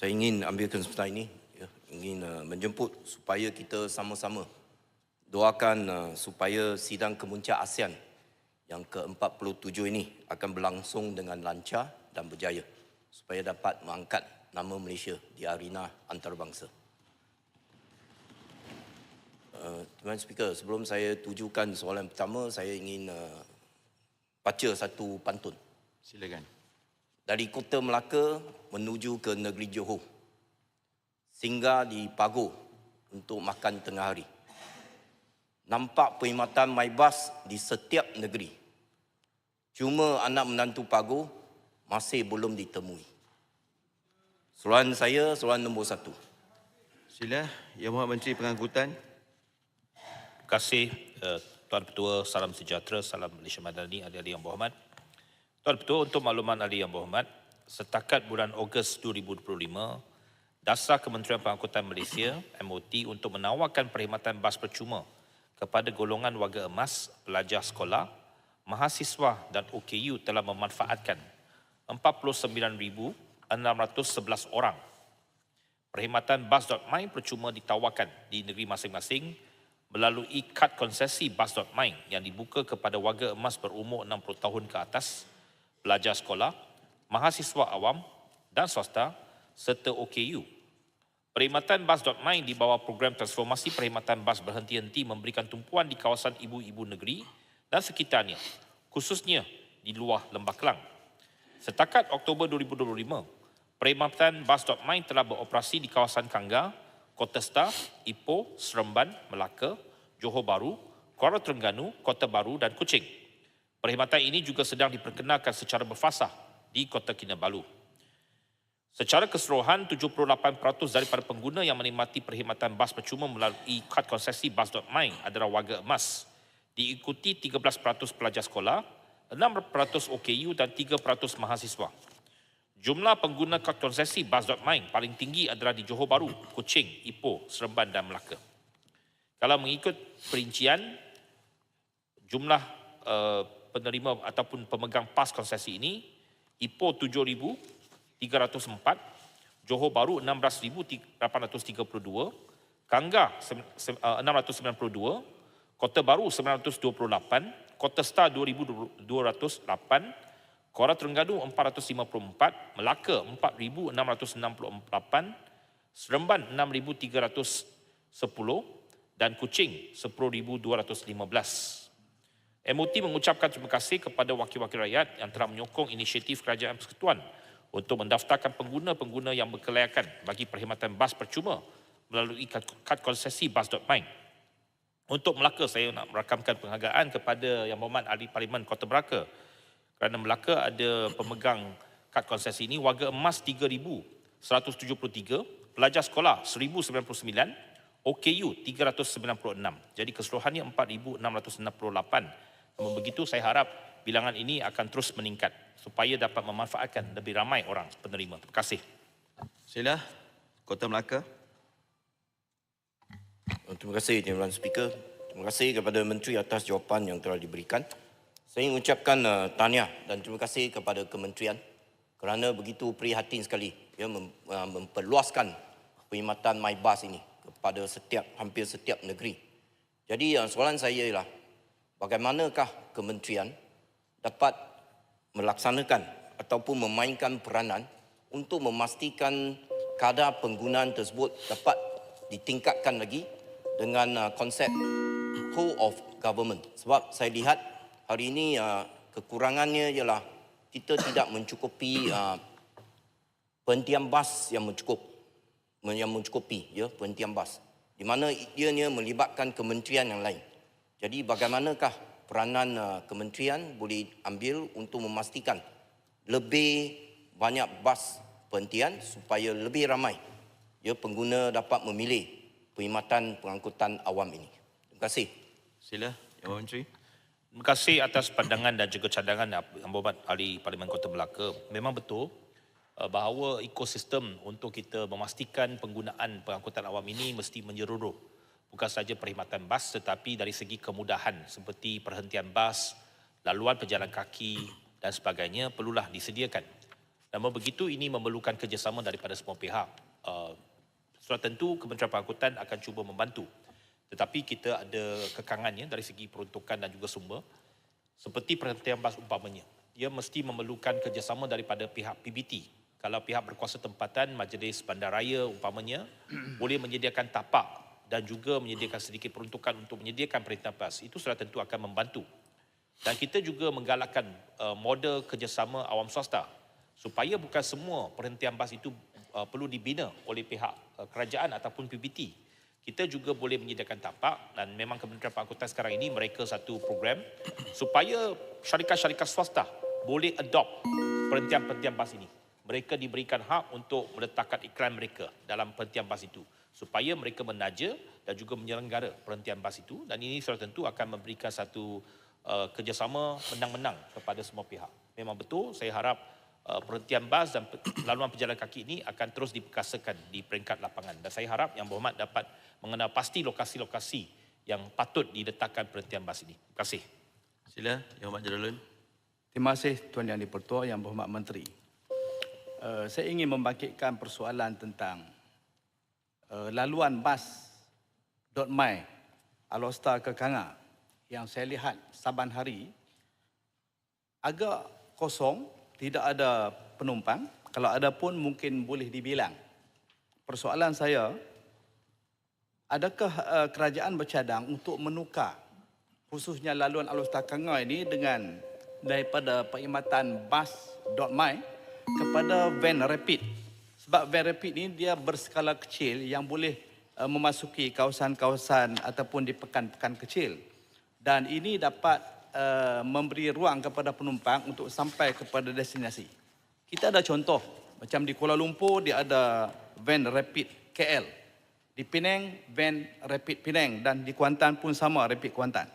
Saya ingin ambil kesempatan ini, ya, ingin uh, menjemput supaya kita sama-sama doakan uh, supaya sidang kemuncak ASEAN yang ke-47 ini akan berlangsung dengan lancar dan berjaya supaya dapat mengangkat nama Malaysia di arena antarabangsa. Uh, Tuan Speaker, sebelum saya tujukan soalan pertama, saya ingin uh, baca satu pantun Silakan. Dari kota Melaka menuju ke negeri Johor. Singgah di Pagoh untuk makan tengah hari. Nampak perkhidmatan MyBus di setiap negeri. Cuma anak menantu Pagoh masih belum ditemui. Soalan saya, soalan nombor satu. Sila, Yang Berhormat Menteri Pengangkutan. Terima kasih uh, Tuan Ketua, salam sejahtera, salam Malaysia Madani, ahli-ahli yang berhormat. Tuan Ketua, untuk makluman ahli yang berhormat, setakat bulan Ogos 2025, Dasar Kementerian Pengangkutan Malaysia, MOT, untuk menawarkan perkhidmatan bas percuma kepada golongan warga emas, pelajar sekolah, mahasiswa dan OKU telah memanfaatkan 49,611 orang. Perkhidmatan bus.my percuma ditawarkan di negeri masing-masing melalui kad konsesi bus.my yang dibuka kepada warga emas berumur 60 tahun ke atas, pelajar sekolah, mahasiswa awam dan swasta serta OKU. Perkhidmatan bus.my di bawah program transformasi perkhidmatan bas berhenti-henti memberikan tumpuan di kawasan ibu-ibu negeri dan sekitarnya, khususnya di luar Lembah Kelang. Setakat Oktober 2025, Perkhidmatan Bus.my telah beroperasi di kawasan Kangga, Kota Star, Ipoh, Seremban, Melaka, Johor Bahru, Kuala Terengganu, Kota Baru dan Kuching. Perkhidmatan ini juga sedang diperkenalkan secara berfasah di Kota Kinabalu. Secara keseluruhan, 78% daripada pengguna yang menikmati perkhidmatan bas percuma melalui kad konsesi bus.my adalah warga emas. Diikuti 13% pelajar sekolah, 6% OKU dan 3% mahasiswa. Jumlah pengguna kad konsesi bus.my paling tinggi adalah di Johor Bahru, Kuching, Ipoh, Seremban dan Melaka. Kalau mengikut perincian, jumlah uh, penerima ataupun pemegang pas konsesi ini, Ipoh 7,304, Johor Bahru 16,832, Kangga sem- uh, 692, Kota Baru 928, Kota Star 2,208, Kuala Terengganu 454, Melaka 4668, Seremban 6310 dan Kuching 10215. MOT mengucapkan terima kasih kepada wakil-wakil rakyat yang telah menyokong inisiatif Kerajaan Persekutuan untuk mendaftarkan pengguna-pengguna yang berkelayakan bagi perkhidmatan bas percuma melalui kad, konsesi bus.my. Untuk Melaka, saya nak merakamkan penghargaan kepada Yang Berhormat Ahli Parlimen Kota Melaka kerana Melaka ada pemegang kad konsesi ini warga emas 3173 pelajar sekolah 1099 OKU 396 jadi keseluruhannya 4668 namun begitu saya harap bilangan ini akan terus meningkat supaya dapat memanfaatkan lebih ramai orang penerima terima kasih Sila, Kota Melaka. Oh, Terima kasih Tuan Speaker. Terima kasih kepada Menteri atas jawapan yang telah diberikan. Saya ingin ucapkan uh, tahniah dan terima kasih kepada kementerian kerana begitu prihatin sekali ya mem, uh, memperluaskan perkhidmatan MyBus ini kepada setiap hampir setiap negeri. Jadi uh, soalan saya ialah bagaimanakah kementerian dapat melaksanakan ataupun memainkan peranan untuk memastikan kadar penggunaan tersebut dapat ditingkatkan lagi dengan uh, konsep whole of government. Sebab saya lihat hari ini uh, kekurangannya ialah kita tidak mencukupi uh, penghentian bas yang mencukup yang mencukupi ya penghentian bas di mana ianya melibatkan kementerian yang lain. Jadi bagaimanakah peranan uh, kementerian boleh ambil untuk memastikan lebih banyak bas penghentian supaya lebih ramai ya pengguna dapat memilih perkhidmatan pengangkutan awam ini. Terima kasih. Sila, Yang Menteri. Terima kasih atas pandangan dan juga cadangan Yang Berhormat Ahli Parlimen Kota Melaka. Memang betul uh, bahawa ekosistem untuk kita memastikan penggunaan pengangkutan awam ini mesti menyeluruh. Bukan sahaja perkhidmatan bas tetapi dari segi kemudahan seperti perhentian bas, laluan pejalan kaki dan sebagainya perlulah disediakan. Namun begitu ini memerlukan kerjasama daripada semua pihak. Uh, sudah tentu Kementerian Pengangkutan akan cuba membantu. Tetapi kita ada kekangannya dari segi peruntukan dan juga sumber. Seperti perhentian bas umpamanya. Dia mesti memerlukan kerjasama daripada pihak PBT. Kalau pihak berkuasa tempatan, majlis bandaraya umpamanya, boleh menyediakan tapak dan juga menyediakan sedikit peruntukan untuk menyediakan perintah bas. Itu sudah tentu akan membantu. Dan kita juga menggalakkan uh, model kerjasama awam swasta supaya bukan semua perhentian bas itu uh, perlu dibina oleh pihak uh, kerajaan ataupun PBT. Kita juga boleh menyediakan tapak dan memang Kementerian Pengangkutan sekarang ini mereka satu program supaya syarikat-syarikat swasta boleh adopt perhentian-perhentian bas ini. Mereka diberikan hak untuk meletakkan iklan mereka dalam perhentian bas itu supaya mereka menaja dan juga menyelenggara perhentian bas itu dan ini sudah tentu akan memberikan satu uh, kerjasama menang-menang kepada semua pihak. Memang betul saya harap uh, perhentian bas dan laluan pejalan kaki ini akan terus diperkasakan di peringkat lapangan dan saya harap Yang Berhormat dapat mengenal pasti lokasi-lokasi yang patut diletakkan perhentian bas ini. Terima kasih. Sila, Yang Hormat Jalulun. Terima kasih Tuan Yang di-Pertua Yang Berhormat Menteri. Uh, saya ingin membangkitkan persoalan tentang uh, laluan bas .my Alostar ke Kanga yang saya lihat saban hari agak kosong, tidak ada penumpang. Kalau ada pun mungkin boleh dibilang. Persoalan saya, adakah uh, kerajaan bercadang untuk menukar khususnya laluan Alostar Kanga ini dengan daripada perkhidmatan bus.my kepada van rapid. Sebab van rapid ini dia berskala kecil yang boleh uh, memasuki kawasan-kawasan ataupun di pekan-pekan kecil. Dan ini dapat uh, memberi ruang kepada penumpang untuk sampai kepada destinasi. Kita ada contoh, macam di Kuala Lumpur dia ada van rapid KL. Di Penang, van rapid Penang dan di Kuantan pun sama rapid Kuantan.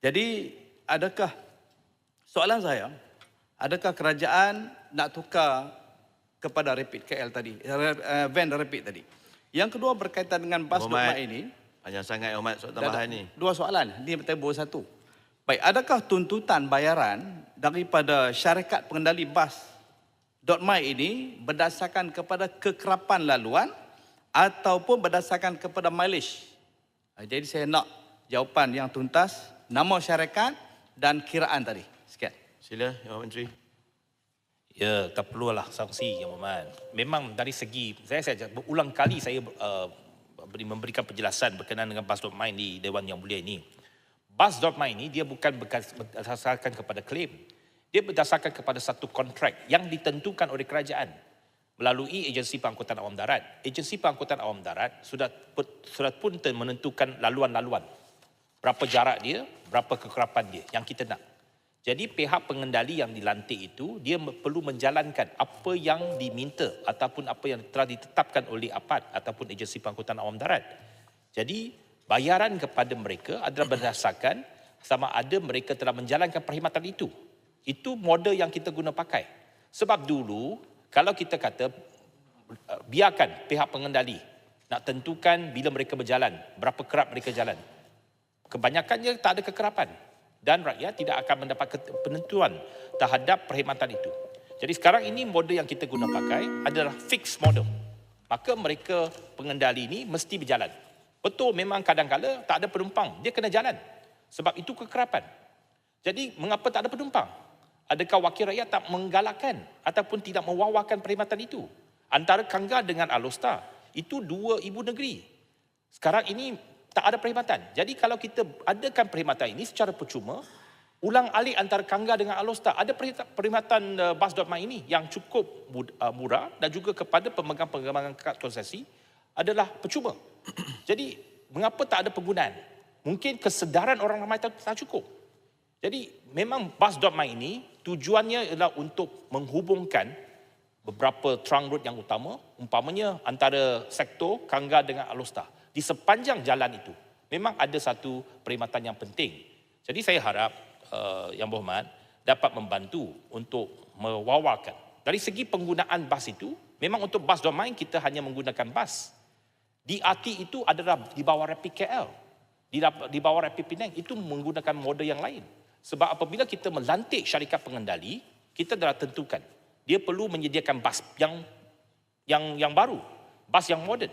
Jadi adakah soalan saya, adakah kerajaan nak tukar kepada rapid KL tadi, eh, van rapid tadi? Yang kedua berkaitan dengan bas Muhammad. Dogma ini, Panjang sangat Hormat soal tambahan dah- ni. Dua soalan, ni table satu. Baik, adakah tuntutan bayaran daripada syarikat pengendali bas .my ini berdasarkan kepada kekerapan laluan ataupun berdasarkan kepada mileage? Ah, Jadi saya nak jawapan yang tuntas, nama syarikat dan kiraan tadi. Sekian. Sila, Yang Menteri. Ya, tak perlulah sanksi yang Muhammad. Memang dari segi saya saya berulang kali saya uh, beri, memberikan penjelasan berkenaan dengan bus.my di Dewan Yang Mulia ini. Bus.my ini dia bukan berdasarkan kepada klaim. Dia berdasarkan kepada satu kontrak yang ditentukan oleh kerajaan melalui agensi pengangkutan awam darat. Agensi pengangkutan awam darat sudah sudah pun menentukan laluan-laluan. Berapa jarak dia, berapa kekerapan dia yang kita nak. Jadi pihak pengendali yang dilantik itu dia perlu menjalankan apa yang diminta ataupun apa yang telah ditetapkan oleh APAD ataupun agensi pengangkutan awam darat. Jadi bayaran kepada mereka adalah berdasarkan sama ada mereka telah menjalankan perkhidmatan itu. Itu model yang kita guna pakai. Sebab dulu kalau kita kata uh, biarkan pihak pengendali nak tentukan bila mereka berjalan, berapa kerap mereka jalan. Kebanyakannya tak ada kekerapan dan rakyat tidak akan mendapat penentuan terhadap perkhidmatan itu. Jadi sekarang ini model yang kita guna pakai adalah fixed model. Maka mereka pengendali ini mesti berjalan. Betul memang kadang-kala tak ada penumpang, dia kena jalan. Sebab itu kekerapan. Jadi mengapa tak ada penumpang? Adakah wakil rakyat tak menggalakkan ataupun tidak mewawakan perkhidmatan itu? Antara Kangga dengan Alostar, itu dua ibu negeri. Sekarang ini tak ada perkhidmatan. Jadi kalau kita adakan perkhidmatan ini secara percuma, ulang alik antara Kangga dengan Alostar, ada perkhidmatan uh, bus.my ini yang cukup uh, murah dan juga kepada pemegang-pemegang kad konsesi adalah percuma. Jadi mengapa tak ada penggunaan? Mungkin kesedaran orang ramai tak, tak cukup. Jadi memang bus.my ini tujuannya ialah untuk menghubungkan beberapa trunk road yang utama, umpamanya antara sektor Kangga dengan Alostar. Di sepanjang jalan itu, memang ada satu perkhidmatan yang penting. Jadi saya harap uh, Yang Berhormat dapat membantu untuk mewawarkan. Dari segi penggunaan bas itu, memang untuk bus.my kita hanya menggunakan bas. DRT itu adalah di bawah Rapid KL. Di, di bawah Rapid Penang itu menggunakan model yang lain. Sebab apabila kita melantik syarikat pengendali, kita dah tentukan dia perlu menyediakan bas yang yang yang baru, bas yang moden.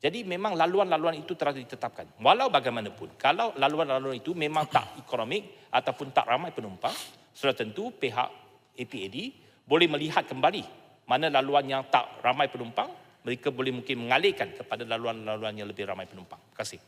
Jadi memang laluan-laluan itu telah ditetapkan. Walau bagaimanapun, kalau laluan-laluan itu memang tak ekonomik ataupun tak ramai penumpang, sudah tentu pihak APAD boleh melihat kembali mana laluan yang tak ramai penumpang, mereka boleh mungkin mengalihkan kepada laluan-laluan yang lebih ramai penumpang. Terima kasih.